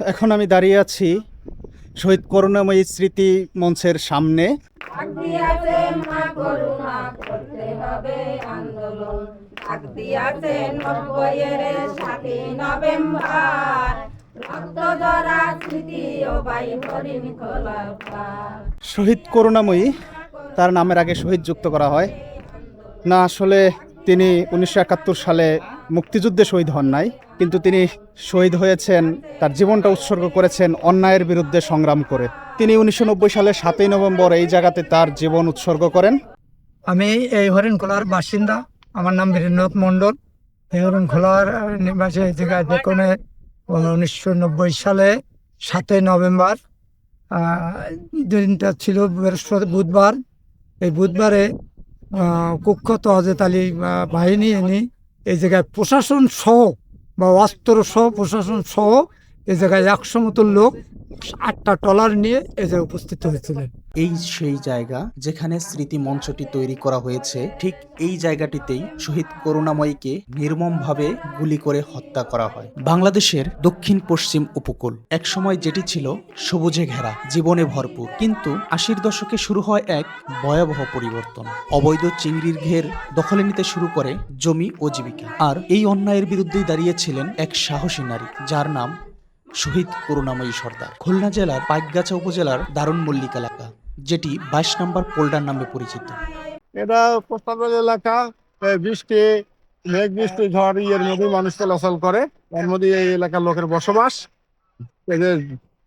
এখন আমি দাঁড়িয়ে আছি শহীদ করুণাময়ী স্মৃতি মঞ্চের সামনে। শহীদ করুণাময়ী তার নামের আগে শহীদ যুক্ত করা হয়। না আসলে তিনি উনিশশো একাত্তর সালে মুক্তিযুদ্ধে শহীদ হন নাই, কিন্তু তিনি শহীদ হয়েছেন, তার জীবনটা উৎসর্গ করেছেন অন্যায়ের বিরুদ্ধে সংগ্রাম করে। তিনি উনিশশো সালের সাতই নভেম্বর এই জায়গাতে তার জীবন উৎসর্গ করেন। আমি এই হরিণখোলার বাসিন্দা। আমার নাম বীরেন্দ্রনাথ মণ্ডল। এই হরিণখোলার নিবাসী জায়গায় যেখানে উনিশশো নব্বই সালে সাতই নভেম্বর দিনটা ছিল বৃহস্পতি বুধবার। এই বুধবারে কুখ্যাত হজরত আলী বাহিনী এনে এই জায়গায় প্রশাসন সহ বা অস্ত্র সহ প্রশাসন সহ এই জায়গায় একশো মতো লোক আটটা টলার নিয়ে এ জায়গায় উপস্থিত হয়েছিলেন। এই সেই জায়গা যেখানে স্মৃতি মঞ্চটি তৈরি করা হয়েছে, ঠিক এই জায়গাটিতেই শহীদ করুণাময়ীকে নির্মমভাবে গুলি করে হত্যা করা হয়। বাংলাদেশের দক্ষিণ পশ্চিম উপকূল, একসময় যেটি ছিল সবুজে ঘেরা, জীবনে ভরপুর। কিন্তু আশির দশকে শুরু হয় এক ভয়াবহ পরিবর্তন। অবৈধ চিংড়ির ঘের দখলে নিতে শুরু করে জমি ও জীবিকা। আর এই অন্যায়ের বিরুদ্ধেই দাঁড়িয়েছিলেন এক সাহসী নারী, যার নাম শহীদ করুণাময়ী সর্দার। খুলনা জেলার পাইকগাছা উপজেলার দারুণ মল্লিক এলাকা। যেটি বাইশ নম্বর পোল্ডার নামে পরিচিত। এটা কোস্টাল এলাকা বৃষ্টি মেঘ বৃষ্টি ঝড় ইয়ের মধ্যে মানুষ চলাচল করে। এর মধ্যে এই এলাকার লোকের বসবাস।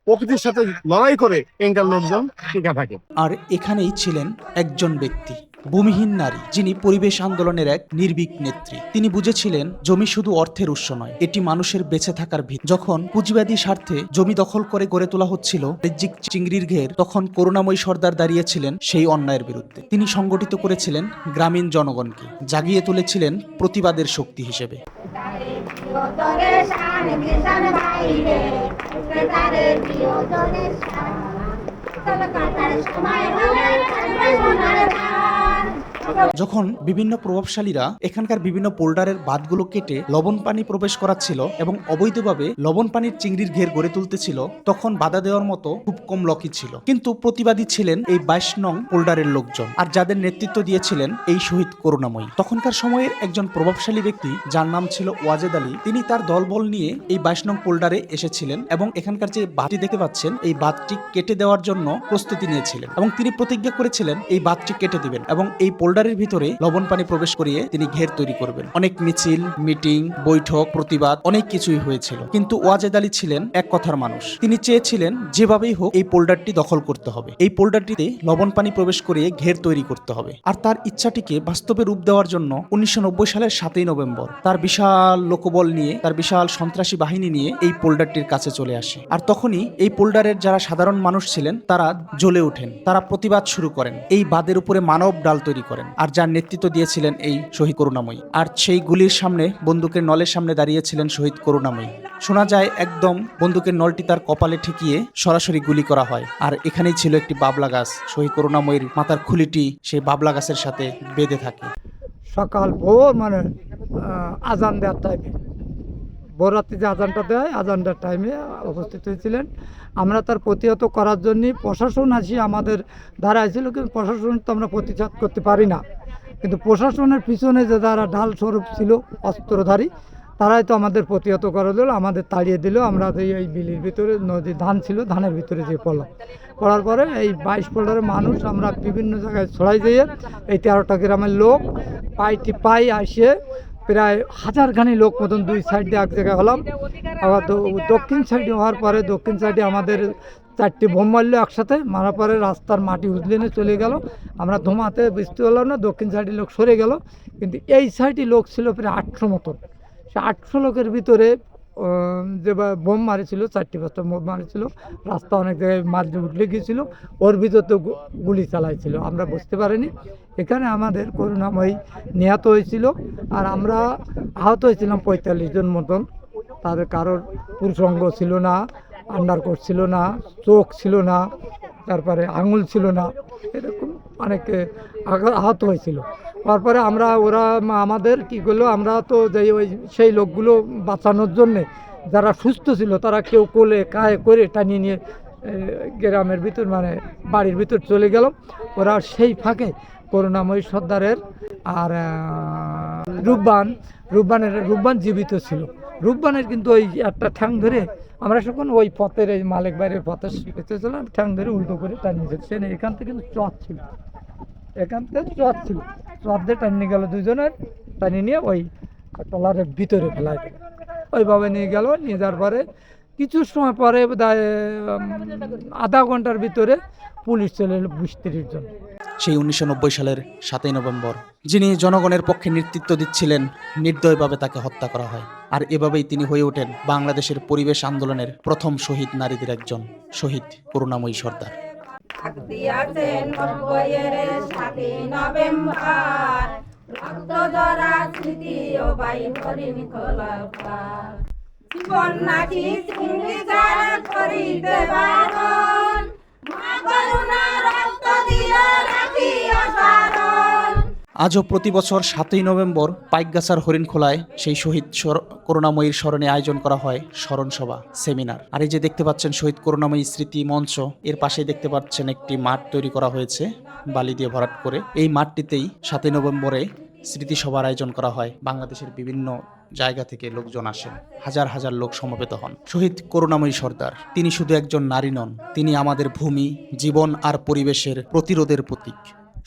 প্রকৃতির সাথে লড়াই করে এঙ্কাল লোকজন টিকা থাকে। আর এখানেই ছিলেন একজন ব্যক্তি। ভূমিহীন নারী, যিনি পরিবেশ আন্দোলনের এক নির্ভীক নেত্রী। তিনি বুঝেছিলেন, জমি শুধু অর্থের উৎস নয়, এটি মানুষের বেঁচে থাকার ভিত। যখন পুঁজিবাদী স্বার্থে জমি দখল করে গড়ে তোলা হচ্ছিল বাণিজ্যিক চিংড়ির ঘের, তখন করুণাময়ী সর্দার দাঁড়িয়েছিলেন সেই অন্যায়ের বিরুদ্ধে। তিনি সংগঠিত করেছিলেন গ্রামীণ জনগণকে, জাগিয়ে তুলেছিলেন প্রতিবাদের শক্তি হিসেবে। সময় যখন বিভিন্ন প্রভাবশালীরা এখানকার বিভিন্ন পোল্ডারের বাঁধগুলো কেটে লবণ পানি প্রবেশ করাচ্ছিল এবং অবৈধভাবে লবণ পানির চিংড়ির ঘের গড়ে তুলতেছিল, তখন বাধা দেওয়ার মতো খুব কম লোকই ছিল। কিন্তু প্রতিবাদী ছিলেন এই বাইশ নং পোল্ডারের লোকজন আর যাদের নেতৃত্ব দিয়েছিলেন এই শহীদ করুণাময়ী। তখনকার সময়ের একজন প্রভাবশালী ব্যক্তি, যার নাম ছিল ওয়াজেদ আলী, তিনি তার দলবল নিয়ে এই বাইশ নং পোল্ডারে এসেছিলেন এবং এখানকার যে বাঁধটি দেখতে পাচ্ছেন, এই বাঁধটি কেটে দেওয়ার জন্য প্রস্তুতি নিয়েছিলেন এবং তিনি প্রতিজ্ঞা করেছিলেন, এই বাঁধটি কেটে দিবেন এবং এই পোল্ডারের ভিতরে লবণ পানি প্রবেশ করিয়ে তিনি ঘের তৈরি করবেন। অনেক মিছিল, মিটিং, বৈঠক, প্রতিবাদ, অনেক কিছুই হয়েছিল। কিন্তু ওয়াজেদ আলী ছিলেন এক কথার মানুষ। তিনি চেয়েছিলেন যেভাবেই হোক এই পোল্ডারটি দখল করতে হবে। এই পোল্ডারটিতে লবণ পানি প্রবেশ করিয়ে ঘের তৈরি করতে হবে। আর তার ইচ্ছাটিকে বাস্তবে রূপ দেওয়ার জন্য উনিশশো নব্বই সালের সাতই নভেম্বর তার বিশাল লোকবল নিয়ে, তার বিশাল সন্ত্রাসী বাহিনী নিয়ে এই পোল্ডারটির কাছে চলে আসে। আর তখনই এই পোল্ডারের যারা সাধারণ মানুষ ছিলেন, তারা জ্বলে ওঠেন। তারা প্রতিবাদ শুরু করেন। এই বাদের উপরে মানব ডাল তৈরি করেন। আর যার নেতৃত্ব দিয়েছিলেন এই শহীদ করুণাময়ী। আর সেই গুলির সামনে, বন্দুকের নলের সামনে দাঁড়িয়েছিলেন শহীদ করুণাময়ী। শোনা যায়, একদম বন্দুকের নলটি তার কপালে ঠেকিয়ে সরাসরি গুলি করা হয়। আর এখানেই ছিল একটি বাবলা গাছ। শহীদ করুণাময়ীর মাথার খুলিটি সেই বাবলা গাছের সাথে বেঁধে থাকে। সকাল ভোর মানে আজান দেওয়ার টাইমে ভোর রাত্রি যে আজানটা দেয়, আজানটার টাইমে উপস্থিত হয়েছিলেন। আমরা তার প্রতিহত করার জন্য প্রশাসন আসি, আমাদের দ্বারা ছিল কিন্তু প্রশাসন তো আমরা প্রতিবাদ করতে পারি না। কিন্তু প্রশাসনের পিছনে যে যারা ঢাল স্বরূপ ছিল, অস্ত্রধারী, তারাই তো আমাদের প্রতিহত করা দিল, আমাদের তাড়িয়ে দিল। আমরা যে এই বিলির ভিতরে নদী ধান ছিল, ধানের ভিতরে যে পড়লাম পড়ার পরে এই বাইশ পোল্ডারের মানুষ আমরা বিভিন্ন জায়গায় ছড়াই দিয়ে, এই তেরোটা গ্রামের লোক পাইটি পাই আসে প্রায় হাজারখানি লোক মতন দুই সাইডে এক জায়গায় হলাম। আবার দক্ষিণ সাইডে হওয়ার পরে দক্ষিণ সাইডে আমাদের চারটি বোম মারলো একসাথে। মারার পরে রাস্তার মাটি উজলে নিয়ে চলে গেল। আমরা ধোমাতে বুঝতে পারলাম না, দক্ষিণ সাইডে লোক সরে গেল। কিন্তু এই সাইডে লোক ছিল প্রায় আটশো মতন। সে আটশো লোকের ভিতরে যে বোম মারেছিল, চারটি পাঁচটা বোম মারেছিল, রাস্তা অনেক জায়গায় মাঝে উঠলে গিয়েছিল, ওর ভিতর তো গুলি চালাইছিল, আমরা বুঝতে পারিনি। এখানে আমাদের করুণাময়ী নিহত হয়েছিল, আর আমরা আহত হয়েছিলাম পঁয়তাল্লিশ জন মতন। তাদের কারোর পুরুষঙ্গ ছিল না আন্ডার কোট ছিল না, চোখ ছিল না, তারপরে আঙুল ছিল না, এরকম অনেকে আহত হয়েছিল। তারপরে আমরা, ওরা আমাদের কি করল, আমরা তো যাই ওই সেই লোকগুলো বাঁচানোর জন্যে যারা সুস্থ ছিল, তারা কেউ কোলে কায়ে করে টানিয়ে নিয়ে গ্রামের ভিতর মানে বাড়ির ভিতর চলে গেল। ওরা সেই ফাঁকে করুণাময়ী সর্দারের আর রূপবান, রূপবানের, রূপবান জীবিত ছিল। রূপবানের কিন্তু ওই একটা ঠ্যাং ধরে আমরা যখন ওই পথের, এই মালিক বাইরের পথে শিখেছিলাম, ঠ্যাং ধরে উল্টো করে টানিয়ে দিচ্ছে এখান থেকে কিন্তু চট ছিল। এখান থেকে চট ছিল। চট দিয়ে টানিয়ে গেল দুজনের টানিয়ে নিয়ে ওই টলারের ভিতরে ফেলাই ওইভাবে নিয়ে গেল, নিয়ে যাওয়ার পরে কিছু সময় পরে আধা ঘণ্টার ভিতরে পুলিশ চলে এলো বুঝতিরির জন্য সেই উনিশশো নব্বই সালের সাতই নভেম্বর, যিনি জনগণের পক্ষে নেতৃত্ব দিচ্ছিলেন, নির্দয়ভাবে তাকে হত্যা করা হয়। আর এভাবেই তিনি হয়ে ওঠেন বাংলাদেশের পরিবেশ আন্দোলনের প্রথম শহীদ নারীদের একজন, শহীদ করুণাময়ী সর্দার। দিয়াছে নব্বইয়ের সাতই নভেম্বর। রক্ত জরা স্মৃতি ও বাই হরিণ জীবন নাকি করিতে বারণ আজও প্রতি বছর সাতই নভেম্বর পাইকগাছার হরিণখোলায় সেই শহীদ করুণাময়ীর স্মরণে আয়োজন করা হয় স্মরণসভা, সেমিনার। আর এই যে দেখতে পাচ্ছেন শহীদ করুণাময়ী স্মৃতি মঞ্চ, এর পাশেই দেখতে পাচ্ছেন একটি মাঠ তৈরি করা হয়েছে বালি দিয়ে ভরাট করে। এই মাঠটিতেই সাতই নভেম্বরে স্মৃতিসভার আয়োজন করা হয়। বাংলাদেশের বিভিন্ন জায়গা থেকে লোকজন আসেন। হাজার হাজার লোক সমবেত হন। শহীদ করুণাময়ী সর্দার, তিনি শুধু একজন নারী নন, তিনি আমাদের ভূমি, জীবন আর পরিবেশের প্রতিরোধের প্রতীক।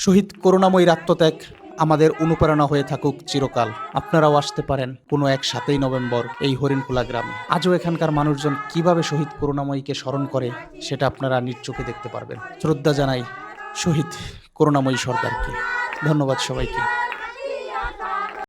শহীদ করুণাময়ীর আত্মত্যাগ আমাদের অনুপ্রেরণা হয়ে থাকুক চিরকাল। আপনারাও আসতে পারেন কোনো এক সাতই নভেম্বর এই হরিণখোলা গ্রামে। আজও এখানকার মানুষজন কীভাবে শহীদ করুণাময়ীকে স্মরণ করে, সেটা আপনারা নিজ চোখে দেখতে পারবেন। শ্রদ্ধা জানাই শহীদ করুণাময়ী সরকারকে। ধন্যবাদ সবাইকে।